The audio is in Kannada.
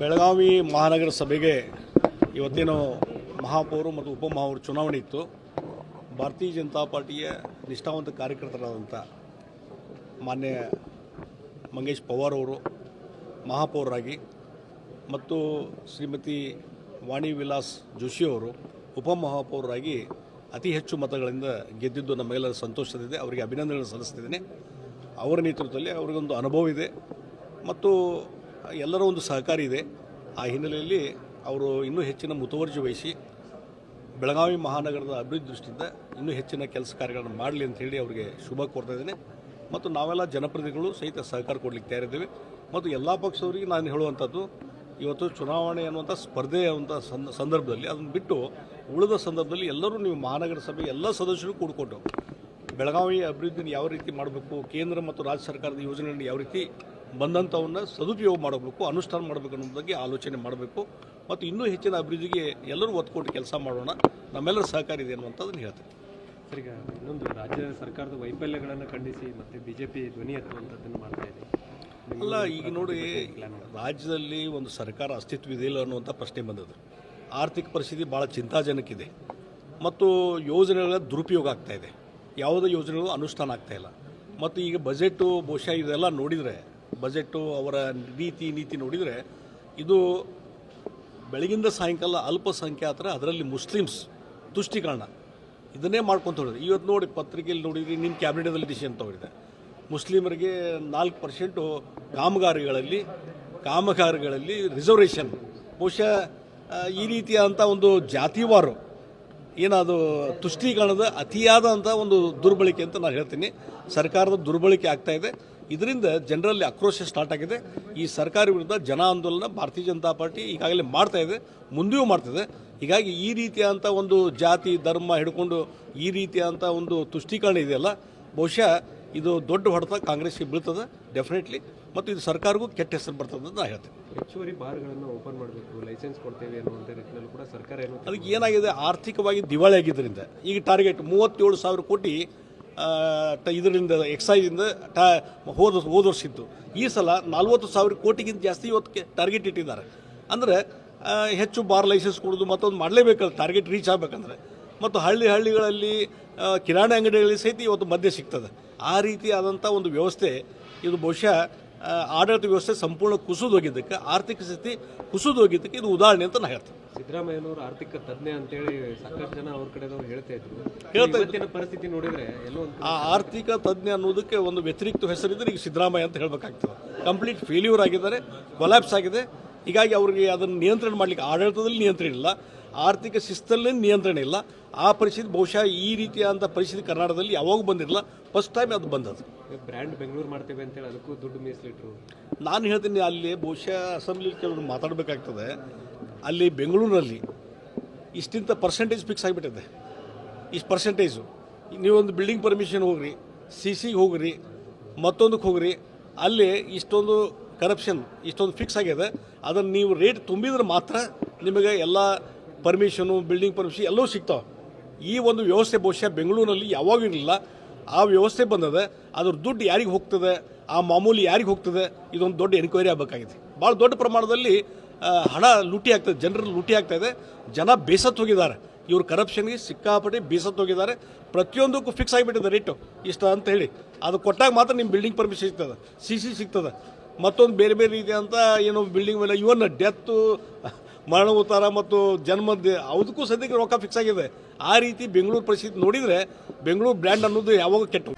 ಬೆಳಗಾವಿ ಮಹಾನಗರ ಸಭೆಗೆ ಇವತ್ತೇನು ಮಹಾಪೌರು ಮತ್ತು ಉಪಮಹಾಪೌರ ಚುನಾವಣೆ ಇತ್ತು. ಭಾರತೀಯ ಜನತಾ ಪಾರ್ಟಿಯ ನಿಷ್ಠಾವಂತ ಕಾರ್ಯಕರ್ತರಾದಂಥ ಮಾನ್ಯ ಮಂಗೇಶ್ ಪವಾರ್ ಅವರು ಮಹಾಪೌರರಾಗಿ ಮತ್ತು ಶ್ರೀಮತಿ ವಾಣಿ ವಿಲಾಸ್ ಜೋಶಿ ಅವರು ಉಪಮಹಾಪೌರರಾಗಿ ಅತಿ ಹೆಚ್ಚು ಮತಗಳಿಂದ ಗೆದ್ದಿದ್ದು ನಮಗೆಲ್ಲರ ಸಂತೋಷದಿದೆ ಅವರಿಗೆ ಅಭಿನಂದನೆಗಳನ್ನು ಸಲ್ಲಿಸ್ತಿದ್ದೇನೆ. ಅವರ ನೇತೃತ್ವದಲ್ಲಿ ಅವರಿಗೊಂದು ಅನುಭವ ಇದೆ. ಮತ್ತು ಎಲ್ಲರ ಒಂದು ಸಹಕಾರ ಇದೆ. ಆ ಹಿನ್ನೆಲೆಯಲ್ಲಿ ಅವರು ಇನ್ನೂ ಹೆಚ್ಚಿನ ಮುತುವರ್ಜಿ ವಹಿಸಿ ಬೆಳಗಾವಿ ಮಹಾನಗರದ ಅಭಿವೃದ್ಧಿ ದೃಷ್ಟಿಯಿಂದ ಇನ್ನೂ ಹೆಚ್ಚಿನ ಕೆಲಸ ಕಾರ್ಯಗಳನ್ನು ಮಾಡಲಿ ಅಂತ ಹೇಳಿ ಅವರಿಗೆ ಶುಭ ಕೋರ್ತಾ ಇದ್ದೇನೆ. ಮತ್ತು ನಾವೆಲ್ಲ ಜನಪ್ರತಿನಿಧಿಗಳು ಸಹಿತ ಸಹಕಾರ ಕೊಡಲಿಕ್ಕೆ ತಯಾರಿದ್ದೇವೆ ಮತ್ತು ಎಲ್ಲ ಪಕ್ಷದವರಿಗೆ ನಾನು ಹೇಳುವಂಥದ್ದು, ಇವತ್ತು ಚುನಾವಣೆ ಅನ್ನುವಂಥ ಸ್ಪರ್ಧೆ ಸಂದ, ಸಂದರ್ಭದಲ್ಲಿ ಅದನ್ನು ಬಿಟ್ಟು ಉಳಿದ ಸಂದರ್ಭದಲ್ಲಿ ಎಲ್ಲರೂ ನೀವು ಮಹಾನಗರ ಸಭೆ ಎಲ್ಲ ಸದಸ್ಯರು ಕೂಡಿಕೊಂಡು ಬೆಳಗಾವಿ ಅಭಿವೃದ್ಧಿನ ಯಾವ ರೀತಿ ಮಾಡಬೇಕು, ಕೇಂದ್ರ ಮತ್ತು ರಾಜ್ಯ ಸರ್ಕಾರದ ಯೋಜನೆಗಳನ್ನು ಯಾವ ರೀತಿ ಬಂದಂಥವನ್ನ ಸದುಪಯೋಗ ಮಾಡಬೇಕು ಅನುಷ್ಠಾನ ಮಾಡಬೇಕು ಅನ್ನೋ ಬಗ್ಗೆ ಆಲೋಚನೆ ಮಾಡಬೇಕು. ಮತ್ತು ಇನ್ನೂ ಹೆಚ್ಚಿನ ಅಭಿವೃದ್ಧಿಗೆ ಎಲ್ಲರೂ ಒತ್ತು ಕೊಟ್ಟು ಕೆಲಸ ಮಾಡೋಣ. ನಮ್ಮೆಲ್ಲರ ಸಹಕಾರ ಇದೆ ಅನ್ನುವಂಥದ್ದನ್ನು ಹೇಳ್ತೇನೆ. ಈಗ ಇನ್ನೊಂದು ರಾಜ್ಯ ಸರ್ಕಾರದ ವೈಫಲ್ಯಗಳನ್ನು ಖಂಡಿಸಿ ಮತ್ತು ಬಿ ಜೆ ಪಿ ಧ್ವನಿ ಎತ್ತುವಂಥದ್ದನ್ನು ಮಾಡ್ತಾ ಇದೆ. ಅಲ್ಲ ಈಗ ನೋಡಿ ರಾಜ್ಯದಲ್ಲಿ ಒಂದು ಸರ್ಕಾರ ಅಸ್ತಿತ್ವ ಇದೆಯಲ್ಲ ಅನ್ನುವಂಥ ಪ್ರಶ್ನೆ ಬಂದದ್ದು. ಆರ್ಥಿಕ ಪರಿಸ್ಥಿತಿ ಭಾಳ ಚಿಂತಾಜನಕ ಇದೆ ಮತ್ತು ಯೋಜನೆಗಳ ದುರುಪಯೋಗ ಆಗ್ತಾ ಇದೆ. ಯಾವುದೇ ಯೋಜನೆಗಳು ಅನುಷ್ಠಾನ ಆಗ್ತಾಯಿಲ್ಲ ಇಲ್ಲ. ಮತ್ತು ಈಗ ಬಜೆಟು ಬಹುಶಃ ಇದೆಲ್ಲ ನೋಡಿದರೆ ಬಜೆಟು ಅವರ ರೀತಿ ನೀತಿ ನೋಡಿದರೆ ಇದು ಬೆಳಗಿಂದ ಸಾಯಂಕಾಲ ಅಲ್ಪಸಂಖ್ಯಾತರ, ಅದರಲ್ಲಿ ಮುಸ್ಲಿಮ್ಸ್ ತುಷ್ಟೀಕರಣ. ಇದನ್ನೇ ಮಾಡ್ಕೊಂತ ಹೋಗಿದೆ. ಇವತ್ತು ನೋಡಿ ಪತ್ರಿಕೆಯಲ್ಲಿ ನೋಡಿದ್ರಿ ನಿಮ್ಮ ಕ್ಯಾಬಿನೆಟಲ್ಲಿ ಡಿಸಿಷನ್ ತಗೊಂಡಿದೆ. ಮುಸ್ಲಿಮರಿಗೆ ನಾಲ್ಕು ಪರ್ಸೆಂಟು ಕಾಮಗಾರಿಗಳಲ್ಲಿ ಕಾಮಗಾರಿಗಳಲ್ಲಿ ರಿಸರ್ವೇಷನ್ ಬಹುಶಃ ಈ ರೀತಿಯಾದಂಥ ಒಂದು ಜಾತಿವಾರು ಏನದು ತುಷ್ಟೀಕರಣದ ಅತಿಯಾದಂಥ ಒಂದು ದುರ್ಬಳಕೆ ಅಂತ ನಾನು ಹೇಳ್ತೀನಿ. ಸರ್ಕಾರದ ದುರ್ಬಳಕೆ ಆಗ್ತಾ ಇದೆ. ಇದರಿಂದ ಜನರಲ್ಲಿ ಆಕ್ರೋಶ ಸ್ಟಾರ್ಟ್ ಆಗಿದೆ. ಈ ಸರ್ಕಾರ ವಿರುದ್ಧ ಜನ ಆಂದೋಲನ ಭಾರತೀಯ ಜನತಾ ಪಾರ್ಟಿ ಈಗಾಗಲೇ ಮಾಡ್ತಾ ಇದೆ ಮುಂದೆಯೂ ಮಾಡ್ತಿದೆ ಹೀಗಾಗಿ ಈ ರೀತಿಯಾದಂಥ ಒಂದು ಜಾತಿ ಧರ್ಮ ಹಿಡ್ಕೊಂಡು ಈ ರೀತಿಯಾದಂಥ ಒಂದು ತುಷ್ಟೀಕರಣ ಇದೆಯಲ್ಲ ಬಹುಶಃ ಇದು ದೊಡ್ಡ ಹೊಡೆತ ಕಾಂಗ್ರೆಸ್ಗೆ ಬೀಳ್ತದೆ ಡೆಫಿನೆಟ್ಲಿ ಮತ್ತು ಇದು ಸರ್ಕಾರಕ್ಕೂ ಕೆಟ್ಟ ಹೆಸರು ಬರ್ತದೆ ಅಂತ ನಾನು ಹೇಳ್ತೀನಿ. ಹೆಚ್ಚುವರಿ ಬಾರ್ಗಳನ್ನು ಓಪನ್ ಮಾಡಬೇಕು ಲೈಸೆನ್ಸ್ ಕೊಡ್ತೇವೆ ಅನ್ನುವಂಥ ರೀತಿಯಲ್ಲಿ ಕೂಡ ಸರ್ಕಾರ ಏನು ಅದಕ್ಕೆ ಏನಾಗಿದೆ? ಆರ್ಥಿಕವಾಗಿ ದಿವಾಳಿ ಆಗಿದ್ದರಿಂದ ಈಗ ಟಾರ್ಗೆಟ್ ಮೂವತ್ತೇಳು ಸಾವಿರ ಕೋಟಿ ಇದರಿಂದ ಎಕ್ಸೈಸಿಂದ ಟಾ, ಹೋದ ಹೋದ ವರ್ಷ ಈ ಸಲ ನಲ್ವತ್ತು ಸಾವಿರ ಕೋಟಿಗಿಂತ ಜಾಸ್ತಿ ಇವತ್ತು ಟಾರ್ಗೆಟ್ ಇಟ್ಟಿದ್ದಾರೆ. ಅಂದರೆ ಹೆಚ್ಚು ಬಾರ್ ಲೈಸೆನ್ಸ್ ಕೊಡೋದು ಮತ್ತೊಂದು ಮಾಡಲೇಬೇಕಲ್ಲ ಟಾರ್ಗೆಟ್ ರೀಚ್ ಆಗಬೇಕಂದ್ರೆ. ಮತ್ತು ಹಳ್ಳಿ ಹಳ್ಳಿಗಳಲ್ಲಿ ಕಿರಾಣಿ ಅಂಗಡಿಗಳಲ್ಲಿ ಸಹಿತ ಇವತ್ತು ಮದ್ಯ ಸಿಗ್ತದೆ. ಆ ರೀತಿಯಾದಂಥ ಒಂದು ವ್ಯವಸ್ಥೆ, ಇದು ಬಹುಶಃ ಆಡಳಿತ ವ್ಯವಸ್ಥೆ ಸಂಪೂರ್ಣ ಕುಸಿದೋಗಿದ್ದಕ್ಕೆ ಆರ್ಥಿಕ ಸ್ಥಿತಿ ಕುಸಿದೋಗಿದ್ದಕ್ಕೆ ಇದು ಉದಾಹರಣೆ ಅಂತ ನಾನು ಹೇಳ್ತೀನಿ. ಸಿದ್ದರಾಮಯ್ಯನವರು ಆರ್ಥಿಕ ತಜ್ಞ ಅಂತೇಳಿ ಸಾಕಷ್ಟು ಜನ ಅವ್ರ ಕಡೆದವ್ರು ಹೇಳ್ತಾ ಇದ್ರು. ಇವತ್ತಿನ ಪರಿಸ್ಥಿತಿ ನೋಡಿದ್ರೆ ಎಲ್ಲೋ ಆ ಆರ್ಥಿಕ ತಜ್ಞ ಅನ್ನೋದಕ್ಕೆ ಒಂದು ವ್ಯತಿರಿಕ್ತ ಹೆಸರಿದ್ರೆ ಈಗ ಸಿದ್ದರಾಮಯ್ಯ ಅಂತ ಹೇಳಬೇಕಾಗ್ತದೆ. ಕಂಪ್ಲೀಟ್ ಫೇಲ್ಯೂರ್ ಆಗಿದ್ದಾರೆ ಕೊಲ್ಯಾಪ್ಸ್ ಆಗಿದೆ. ಹೀಗಾಗಿ ಅವರಿಗೆ ಅದನ್ನು ನಿಯಂತ್ರಣ ಮಾಡಲಿಕ್ಕೆ ಆಡಳಿತದಲ್ಲಿ ನಿಯಂತ್ರಣ ಇಲ್ಲ. ಆರ್ಥಿಕ ಶಿಸ್ತಲ್ಲಿ ನಿಯಂತ್ರಣ ಇಲ್ಲ. ಆ ಪರಿಸ್ಥಿತಿ ಬಹುಶಃ ಈ ರೀತಿಯಾದಂಥ ಪರಿಸ್ಥಿತಿ ಕರ್ನಾಟಕದಲ್ಲಿ ಯಾವಾಗೂ ಬಂದಿರಲಿಲ್ಲ ಫಸ್ಟ್ ಟೈಮ್ ಅದು ಬಂದದ್ದು. ಬ್ರ್ಯಾಂಡ್ ಬೆಂಗಳೂರು ಮಾಡ್ತೇವೆ ಅಂತೇಳಿ ಅದಕ್ಕೂ ದುಡ್ಡು ಮೀಸಲಿಟ್ಟರು ನಾನು ಹೇಳ್ತೀನಿ ಅಲ್ಲಿ ಬಹುಶಃ ಅಸೆಂಬ್ಲಿ ಕೆಲವರು ಮಾತಾಡಬೇಕಾಗ್ತದೆ. ಅಲ್ಲಿ ಬೆಂಗಳೂರಿನಲ್ಲಿ ಇಷ್ಟಿಂತ ಪರ್ಸೆಂಟೇಜ್ ಫಿಕ್ಸ್ ಆಗಿಬಿಟ್ಟಿದೆ. ಇಷ್ಟು ಪರ್ಸೆಂಟೇಜು ನೀವೊಂದು ಬಿಲ್ಡಿಂಗ್ ಪರ್ಮಿಷನ್ ಹೋಗ್ರಿ ಸಿ ಸಿಗೆ ಹೋಗ್ರಿ ಮತ್ತೊಂದಕ್ಕೆ ಹೋಗ್ರಿ, ಅಲ್ಲಿ ಇಷ್ಟೊಂದು ಕರಪ್ಷನ್ ಇಷ್ಟೊಂದು ಫಿಕ್ಸ್ ಆಗಿದೆ ಅದನ್ನು ನೀವು ರೇಟ್ ತುಂಬಿದ್ರೆ ಮಾತ್ರ ನಿಮಗೆ ಎಲ್ಲ ಪರ್ಮಿಷನು ಬಿಲ್ಡಿಂಗ್ ಪರ್ಮಿಷನ್ ಎಲ್ಲವೂ ಸಿಗ್ತಾವೆ. ಈ ಒಂದು ವ್ಯವಸ್ಥೆ ಬಹುಶಃ ಬೆಂಗಳೂರಿನಲ್ಲಿ ಯಾವಾಗೂ ಇರಲಿಲ್ಲ. ಆ ವ್ಯವಸ್ಥೆ ಬಂದದೆ, ಅದ್ರ ದುಡ್ಡು ಯಾರಿಗೆ ಹೋಗ್ತದೆ, ಆ ಮಾಮೂಲಿ ಯಾರಿಗೆ ಹೋಗ್ತದೆ, ಇದೊಂದು ದೊಡ್ಡ ಎನ್ಕ್ವೈರಿ ಆಗಬೇಕಾಗಿದೆ. ಭಾಳ ದೊಡ್ಡ ಪ್ರಮಾಣದಲ್ಲಿ ಹಣ ಲೂಟಿ ಆಗ್ತದೆ ಜನರಲ್ಲಿ ಲೂಟಿ ಆಗ್ತಾ ಇದೆ. ಜನ ಬೇಸತ್ತು ಹೋಗಿದ್ದಾರೆ. ಇವರು ಕರಪ್ಷನ್ಗೆ ಸಿಕ್ಕಾಪಟ್ಟೆ ಬೇಸತ್ತು ಹೋಗಿದ್ದಾರೆ. ಪ್ರತಿಯೊಂದಕ್ಕೂ ಫಿಕ್ಸ್ ಆಗಿಬಿಟ್ಟಿದೆ ರೇಟು ಇಷ್ಟ ಅಂತ ಹೇಳಿ. ಅದು ಕೊಟ್ಟಾಗ ಮಾತ್ರ ನಿಮ್ಮ ಬಿಲ್ಡಿಂಗ್ ಪರ್ಮಿಷನ್ ಸಿಗ್ತದೆ. ಸಿ ಸಿ ಸಿಗ್ತದೆ. ಮತ್ತೊಂದು ಬೇರೆ ಬೇರೆ ರೀತಿಯಂಥ ಏನೋ ಬಿಲ್ಡಿಂಗ್ ಮೇಲೆ ಇವನ್ ಡೆತ್ತು ಮರಣೋತ್ತರ ಮತ್ತು ಜನ್ಮ ಅದಕ್ಕೂ ಸದ್ಯಕ್ಕೆ ರೊಕ್ಕ ಫಿಕ್ಸ್ ಆಗಿದೆ. ಆ ರೀತಿ ಬೆಂಗಳೂರು ಪರಿಸ್ಥಿತಿ ನೋಡಿದರೆ ಬೆಂಗಳೂರು ಬ್ರ್ಯಾಂಡ್ ಅನ್ನೋದು ಯಾವಾಗ ಕೆಟ್ಟು.